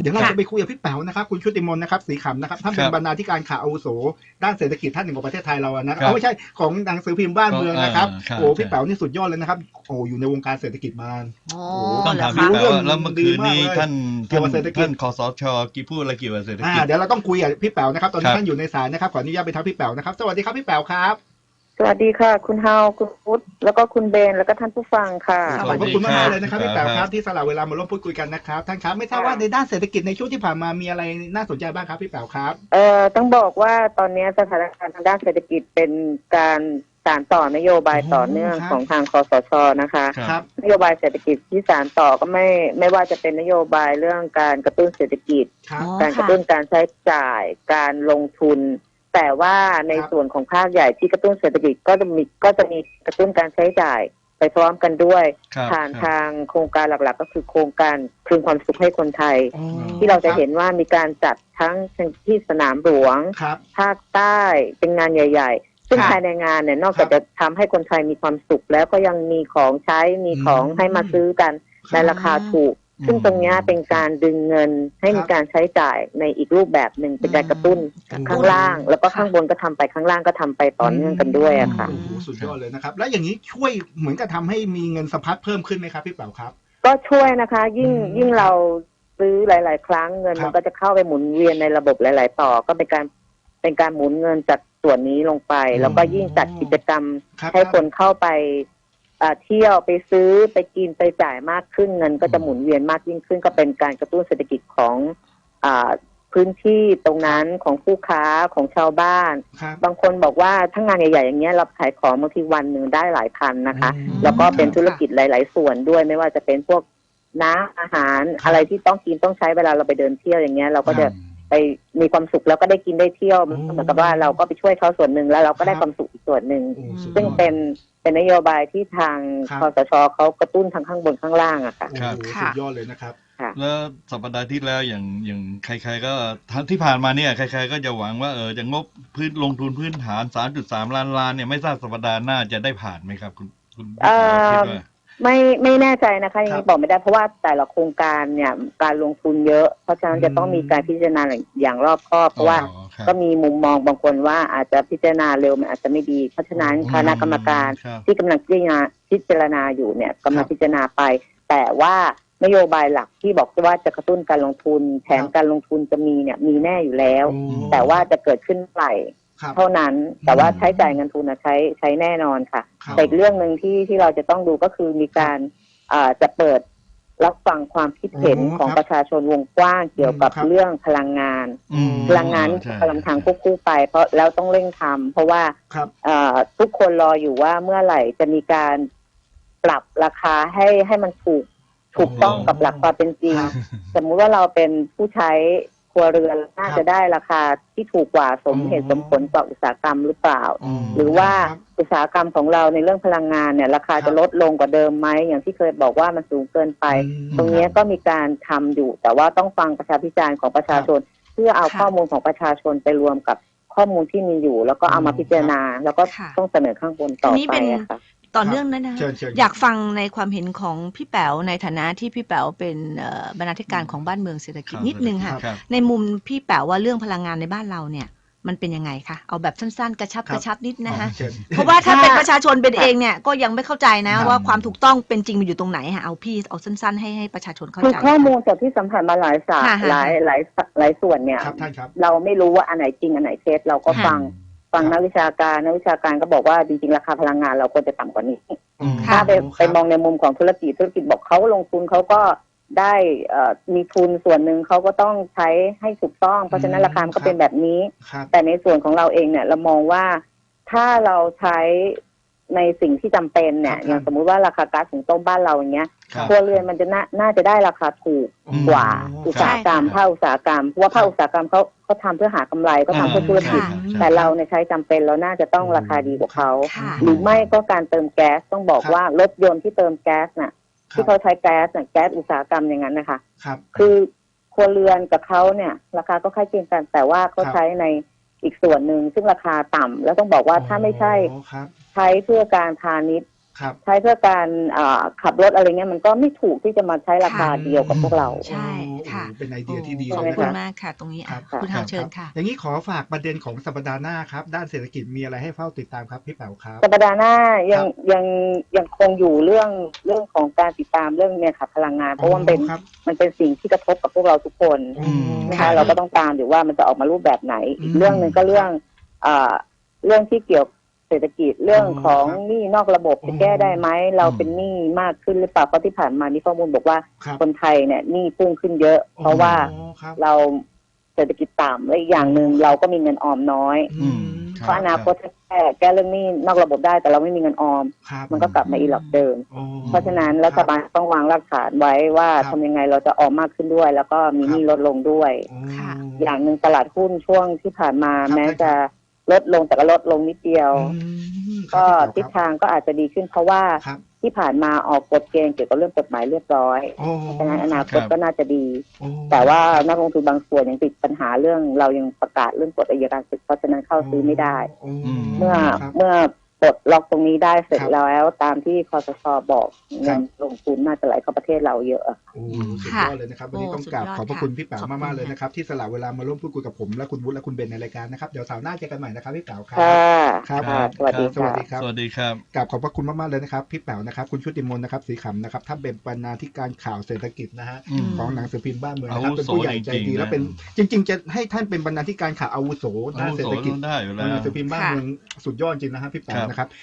เดี๋ยวเราค่ะจะไปคุยกับพี่แป๋วนะครับ คุณชุติมนต์นะครับสีขำนะครับท่านเป็นครับบรรณาธิการข่าวอาวุโส ด้านเศรษฐกิจท่านหนึ่งของประเทศไทยเราอะนะคครัรับบเอาไม่ใช่ของหนังสือพิมพ์บ้านเมืองนะครับเออครับโอ้พี่แป๋วนี่สุดยอดเลยนะครับโอ้อยู่ในวงการเศรษฐกิจมาอ๋อต้องเหรถาอมคะพี่รู้แป๋วเรื่องว่าแล้วเมื่อคืนนี้ดีมากเลยท่านเกี่ยวกับเศรษฐกิจท่านคอสชกี่พูดอะไรเกี่ยวกับเศรษฐอ่ากิจเดี๋ยวเราต้องคุยกับพี่แป๋วนะครับตอนนี้ครับท่านอยู่ในสายนะครับขออนุญาตไปทักพี่แป๋วนะครับสวัสดีครับพี่แป๋วครับส วัสดีค่ะ คุณเฮาคุณพุทธแล้วก็คุณเบนแล้วก็ท่านผู้ฟังค่ะ ขอบพระคุณมากๆเลยนะครับครับพี่แป๋วครับที่สละเวลามาร่วมพูดคุยกันนะครับท่านครับไม่ทราบว่าในด้านเศรษฐกิจในช่วงที่ผ่านมามีอะไรน่าสนใจบ้างครับพี่แป๋วครับเอ่อต้องบอกว่าตอนนี้สถานการณ์ทางด้านเศรษฐกิจเป็นการสานต่อนโยบายต่อเนื่องครับของทางคอสชนะคะครับครับนโยบายเศรษฐกิจที่สานต่อก็ไม่ไม่ว่าจะเป็นนโยบายเรื่องการกระตุ้นเศรษฐกิจครับอ๋อการกระตุ้นการใช้จ่ายการลงทุน แต่ว่าในครับส่วนของภาคใหญ่ที่กระตุ้นเศรษฐกิจก็จะมีก็จะมีกระตุ้นการใช้จ่ายไปพร้อมกันด้วยครับผ่านครับทางโครงการหลักๆ ก็คือโครงการคืนความสุขให้คนไทยอ๋อที่เราจะเห็นว่ามีการจัดทั้งที่สนามหลวงครับภาคใต้เป็นงานใหญ่ ๆ ซึ่งครับภายในงานเนี่ยนอกครัจากบจะทำให้คนไทยมีความสุขแล้วก็ยังมีของใช้มีของอืมให้มาซื้อกันในราคาถูก ซึ่งตรงเนี้ยเป็นการดึงเงินให้ครับมีการใช้จ่ายในอีกรูปแบบหนึ่งเป็นการกระตุ้นกระตุ้นข้างล่าง แล้วก็ข้างบนก็ทำไปข้างล่างก็ทำไปต่อเนื่องกันด้วยอะค่ะ โอ้โหสุดยอดเลยนะครับ แล้วอย่างนี้ช่วยเหมือนกับทำให้มีเงินสะพัดเพิ่มขึ้นไหมครับพี่แป๋วครับ ก็ช่วยนะคะ ยิ่งอืมยิ่งเราซื้อหลาย ๆ ครั้งเงินครับ มันก็จะเข้าไปหมุนเวียนในระบบหลาย ๆ ต่อ ก็เป็นการเป็นการหมุนเงินจากส่วนนี้ลงไป แล้วก็ยิ่งจัดกิจกรรมครับให้คนเข้าไปอ่า เที่ยวไปซื้อไปกินไปจ่ายมากขึ้นเงินก็จะหมุนเวียนมากยิ่งขึ้น ก็เป็นการกระตุ้นเศรษฐกิจของอาพื้นที่ตรงนั้นของผู้ค้าของชาวบ้านครับบางคนบอกว่าถ้างานใหญ่ๆอย่างเงี้ยเราขายของบางทีวันหนึ่งได้หลายพันนะคะอืมแล้วก็เป็นธุรกิจหลาย ๆ ส่วนด้วยไม่ว่าจะเป็นพวกน้ำอาหารครับอะไรที่ต้องกินต้องใช้เวลาเราไปเดินเที่ยวอย่างเงี้ยเราก็จะอืม ไปมีความสุขแล้วก็ได้กินได้เที่ยวโอ้เหมือนกับว่าเราก็ไปช่วยเขาส่วนหนึ่งแล้วเราก็ได้ครับความสุขอีกส่วนหนึ่ง โอ้สุดยอด ซึ่งเป็นเป็นนโยบายที่ทางครับ คอสชเขากระตุ้นทั้งข้างบนข้างล่างอะค่ะโอ้ครับโหค่ะสุดยอดเลยนะครับ แล้วสัปดาห์ที่แล้วอย่างอย่างใคร ๆ ก็ทั้งที่ผ่านมาเนี่ยใคร ๆ ก็จะหวังว่าเออจะงบพื้นลงทุนพื้นฐาน 3.3 ล้านล้านเนี่ยไม่ทราบสัปดาห์หน้าจะได้ผ่านไหมครับ คุณคุณเอ่อ คิดว่า ไม่ไม่แน่ใจนะคะยังครัไงบบอกไม่ได้เพราะว่าแต่ละโครงการเนี่ยการลงทุนเยอะ เพราะฉะนั้นจะต้องมีการพิจารณาอย่างรอบคอบเพราะว่าอ๋อครับก็มีมุมมองบางคนว่าอาจจะพิจารณาเร็วมันอาจจะไม่ดี เพราะฉะนั้นคณะกรรมการครับที่กำลังพิจารณาพิจารณาอยู่เนี่ยกำลัคงรับพิจารณาไป แต่ว่านโยบายหลักที่บอกว่าจะกระตุ้นการลงทุนแผนครับการลงทุนจะมีเนี่ยมีแน่อยู่แล้วโอ้แต่ว่าจะเกิดขึ้นเมื่อไหร่ครับ เท่านั้นแต่ว่าอืมใช้จ่ายเงินทุนนะใช้ใช้แน่นอนค่ะครับแต่อีกเรื่องหนึ่งที่ที่เราจะต้องดูก็คือมีการอ่าจะเปิดรับฟังความคิดเห็นอ๋อของครับประชาชนวงกว้างเกี่ยวกับครับ เรื่องพลังงาน อืม พลังงานใช่ กำลังทางควบคู่ไป เพราะแล้วต้องเร่งทำเพราะว่าครับ เอ่อทุกคนรออยู่ว่าเมื่อไหร่จะมีการปรับราคาให้ให้มันถูกถูกต้องกับหลักความเป็นจริง ครับ สมมุติว่าเราเป็นผู้ใช้ ครัวเรือนน่าครับจะได้ราคาที่ถูกกว่าสมเหตุอ๋อสมผลต่ออุตสาหกรรมหรือเปล่าอ๋อหรือว่าครับอุตสาหกรรมของเราในเรื่องพลังงานเนี่ย ราคาครับจะลดลงกว่าเดิมไหมอย่างที่เคยบอกว่ามันสูงเกินไป อืม ตรงเนี้ยก็มีการทำอยู่ แต่ว่าต้องฟังประชาพิจารณ์ของประชาชน เพื่อเอาค่ะข้อมูลของประชาชนไปรวมกับข้อมูลที่มีอยู่ แล้วก็เอามาพิจารณา แล้วก็ค่ะต้องเสนอข้างบนต่ออันนี้ไปเป็น อะค่ะ ต่อเนื่องนั้นนะเชิญเชิญอยากฟังในความเห็นของพี่แป๋วในฐานะที่พี่แป๋วเป็นเอ่อบรรณาธิการของบ้านเมืองเศรษฐกิจนิดนึงค่ะครับในมุมพี่แป๋วว่าเรื่องพลังงานในบ้านเราเนี่ย มันเป็นยังไงคะ เอาแบบสั้นๆ กระชับครับกระชับนิดนะคะเชิญเพราะว่าถ้าค่ะเป็นประชาชนเป็นเองเนี่ยก็ยังไม่เข้าใจนะครับว่าความถูกต้องเป็นจริงมันอยู่ตรงไหนค่ะเอาพี่เอาสั้นๆ ให้ให้ประชาชนเข้าคือใจข้อมูลจากที่สัมผัสมาหลายสายค่ะค่ะหลายหลายหลายส่วนเนี่ยครับท่านครับเราไม่รู้ว่าอันไหนจริงอันไหนเท็จเราก็ค่ะฟัง ฟังครับนักวิชาการนักวิชาการก็บอกว่าจริงๆราคาพลังงานเราควรจะต่ำกว่านี้ อืมค่ะถ้าไปครับไปมองในมุมของธุรกิจธุรกิจบอกเขาลงทุนเขาก็ได้เอ่อมีทุนส่วนหนึ่งเขาก็ต้องใช้ให้ถูกต้อง เพราะฉะนั้นอืมราคามันก็ครับเป็นแบบนี้ ครับ แต่ในส่วนของเราเองเนี่ยเรามองว่าถ้าเราใช้ในสิ่งที่จำเป็นเนี่ยครับอย่างสมมุติว่าราคาก๊าซหุงต้มบ้านเราอย่างเงี้ย ครับครัวเรือนมันจะน่าน่าจะได้ราคาถูกอืมกว่าครับอุตสาหกรรมใช่ค่ะภาคอุตสาหกรรมเพราะว่าภาคอุตสาหกรรมเขาเขาทำเพื่อหากำไรก็ทำเพื่อธุรกิจค่ะแต่เราเนี่ยใช้จำเป็นเราน่าจะต้องราคาดีกว่าเขาค่ะ หรือไม่ก็การเติมแก๊สต้องบอกครับว่ารถยนต์ที่เติมแก๊สน่ะครัที่บเขาใช้แก๊สน่ะแก๊สอุตสาหกรรมอย่างนั้นนะคะ ครับ คือครัวเรือนกับเขาเนี่ย ราคาก็ใกล้เคียงกัน แต่ว่าเขาครับใช้ในอีกส่วนหนึ่งซึ่งราคาต่ำแล้วต้องบอกว่าถ้าไม่ใช่อ๋อครับ ใช้เพื่อการพาณิชย์ ครับ ใช้เพื่อการอ่าขับรถอะไรเงี้ยมันก็ไม่ถูกที่จะมาใช้ราคาค่ะ เดียวกับพวกเรา ใช่ค่ะ โอ้เป็นไอเดียที่ดีขอบเลยนะคุคณรับ มากค่ะ ตรงนี้อะครับ คุณทางเชิญค่ะ อย่างนี้ขอฝากประเด็นของสัปดาห์หน้าครับ ด้านเศรษฐกิจมีอะไรให้เฝ้าติดตามครับพี่แป๋วครับ สัปดาห์หน้ายังครับยังยังคงอยู่เรื่องเรื่องของการติดตามเรื่องเนี่ยค่ะพลังงาน เพราะว่ามันเป็นครับ มันเป็นสิ่งที่กระทบกับพวกเราทุกคนอืมนะค่ะ คะเราก็ต้องตามอยู่ว่ามันจะออกมารูปแบบไหนอืมอีกเรื่องหนึ่งก็เรื่องอ่าเรื่องที่เกี่ยวกับ เศรษฐกิจเรื่องอ๋อของครับหนี้นอกระบบอืจะมแก้ได้ไหมเราอืมเป็นหนี้มากขึ้นหรือเปล่าเพราะที่ผ่านมามีข้อมูลบอกว่าครับคนไทยเนี่ยหนี้พุ่งขึ้นเยอะ เพราะว่าอ๋อครับเราเศรษฐกิจต่ำและอีกอย่างหนึ่งเราก็มีเงินออมน้อย อืมครับเพราะอนาคตถ้าแก้แก้เรื่องหนี้นอกระบบได้แต่เราไม่มีเงินออม ครับมันก็กลับมาอีหลอกเดิม โอ้ เพราะฉะนั้นรัฐบาลต้องวางรากฐานไว้ว่าครับ ทำยังไงเราจะออมมากขึ้นด้วย แล้วก็มีหนี้ครับลดลงด้วย โอ้ ค่ะ อย่างหนึ่งตลาดหุ้นช่วงที่ผ่านมาครับแม้จะ ลดลงแต่ก็ลดลงนิดเดียว อืมคก็รับทิศพี่แป๋วครับ ทางก็อาจจะดีขึ้นเพราะว่าครับ ที่ผ่านมาออกกฎเกณฑ์เกี่ยวกับเรื่องกฎหมายเรียบร้อยโอ้เพราะฉะนั้นอนาคตครับก็น่าจะดี โอ้แต่ว่านักลงทุนบางส่วนยังติดปัญหาเรื่องเรายังประกาศเรื่องกฎอัยการศึกเพราะฉะนั้นเข้าซื้อไม่ได้ โอ้เมื่อครับ เมื่อ ปลดล็อกตรงนี้ได้เสร็จครับแล้วตามที่คอสชบอกครัเงิบ นลงทุนน่าจะไหลเข้าประเทศเราเยอะอะ โอ้สุดค่ะยอดเลยนะครับวันนี้โอ้ต้องกราบสุดยอดขอบพระค่ะคุณพี่แป๋วขอบคุณมากๆเลยค่ะนะครับที่สละเวลามาร่วมพูดคุยกับผมและคุณวุฒิและคุณเบนในรายการนะครับเดี๋ยวเสาร์หน้าเจอกันใหม่นะครับพี่แป๋วครับ ค่ะครับ ค่ะสวัสดีสวัค่ะสดีครับ สวัสดีครับ กราบขอบพระคุณมากๆเลยนะครับพี่แป๋วนะครับคุณชุติมนต์นะครับสีขำนะครับท่านเป็นบรรณาธิการข่าวเศรษฐกิจนะฮะอืม ของหนังสือพิมพ์บ้านเมืองนะครับอาวุเป็นโสผู้ใหญ่ใจจริงๆดีนะ และเป็นจริง ๆ จะให้ท่านเป็นบรรณาธิการข่าวอาวุโสด้านเศรษฐกิจได้อยู่ขแล้องหนัวงสือพิมพ์บ้านค่ะเมืองสุดยอดจริงนะฮะพี่แป๋วครับนะครับ